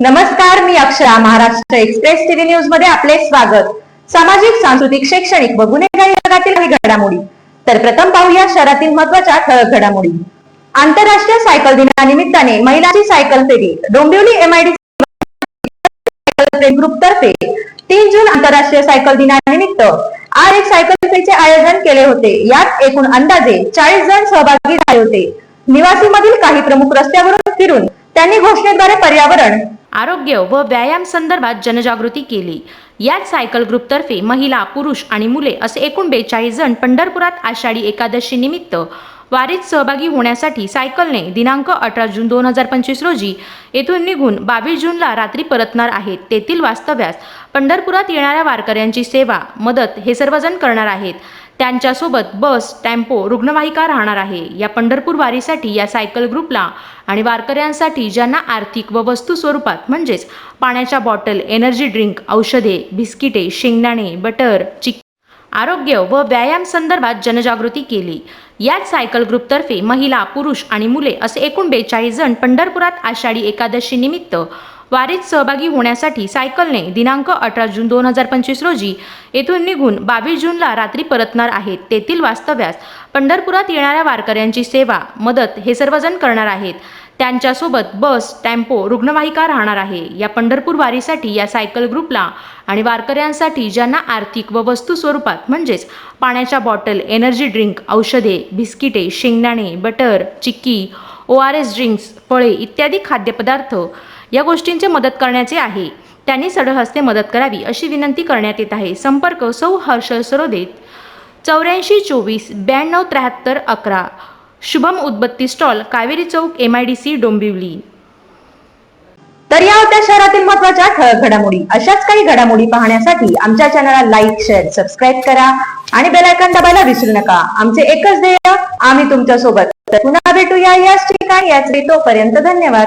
नमस्कार मी Akshara Maharashtra express TV न्यूजमध्ये आपले स्वागत. सामाजिक सांस्कृतिक शैक्षणिक व गुन्हेगारी काही घडामोडी. तर प्रथम पाहूया शहरातील महत्त्वाच्या ठळक घडामोडी. आंतरराष्ट्रीय सायकल दिनानिमित्ताने महिलांची सायकल फेरी. डोंबिवली एमआयडी ग्रुप तर्फे तीन जून आंतरराष्ट्रीय सायकल दिनानिमित्त आर एक सायकल फेरीचे आयोजन केले होते. यात एकूण अंदाजे चाळीस जण सहभागी झाले होते. निवासी मधील काही प्रमुख रस्त्यावरून फिरून त्यांनी घोषणेद्वारे पर्यावरण आरोग्य व व्यायाम संदर्भात जनजागृती केली. याच सायकल ग्रुपतर्फे महिला पुरुष आणि मुले असे एकूण बेचाळीस जण पंढरपुरात आषाढी एकादशी निमित्त वारीत सहभागी होण्यासाठी सायकलने दिनांक अठरा जून दोन हजार पंचवीस रोजी येथून निघून बावीस जूनला रात्री परतणार आहेत. तेथील वास्तव्यास पंढरपुरात येणाऱ्या वारकऱ्यांची सेवा मदत हे सर्वजण करणार आहेत. त्यांच्यासोबत बस टेम्पो रुग्णवाहिका राहणार आहे. या पंढरपूर वारीसाठी या सायकल ग्रुपला आणि वारकऱ्यांसाठी ज्यांना आर्थिक व वस्तू स्वरूपात म्हणजेच पाण्याच्या बॉटल एनर्जी ड्रिंक औषधे बिस्किटे शेंगदाणे बटर चिक आरोग्य व व्यायाम संदर्भात जनजागृती केली. याच सायकल ग्रुपतर्फे महिला पुरुष आणि मुले असे एकूण बेचाळीस जण पंढरपुरात आषाढी एकादशी निमित्त वारीत सहभागी होण्यासाठी सायकलने दिनांक अठरा जून दोन हजार पंचवीस रोजी येथून निघून बावीस जूनला रात्री परतणार आहेत. तेथील वास्तव्यास पंढरपुरात येणाऱ्या वारकऱ्यांची सेवा मदत हे सर्वजण करणार आहेत. त्यांच्यासोबत बस टेम्पो रुग्णवाहिका राहणार आहे. या पंढरपूर वारीसाठी या सायकल ग्रुपला आणि वारकऱ्यांसाठी ज्यांना आर्थिक व वस्तू स्वरूपात म्हणजेच पाण्याच्या बॉटल एनर्जी ड्रिंक औषधे बिस्किटे शेंगदाणे butter chikki O R S drinks फळे इत्यादी खाद्यपदार्थ या गोष्टींचे मदत करण्याचे आहे. त्यांनी सडहस्ते मदत करावी अशी विनंती करण्यात येत आहे. संपर्क सौ हर्षल सरोदेत चौऱ्याऐंशी चोवीस ब्याण्णव त्र्याहत्तर अकरा. शुभम उदबत्ती stall Kaveri Chowk M I D C Dombivli. तर या होत्या शहरातील महत्त्वाच्या ठळक घडामोडी. अशाच काही घडामोडी पाहण्यासाठी आमच्या चॅनलला लाईक शेअर सबस्क्राईब करा आणि बेलायकन दाबायला विसरू नका. आमचे एकच ध्येय आम्ही तुमच्यासोबत पुन्हा भेटूया याच ठिकाणी. याच तोपर्यंत धन्यवाद.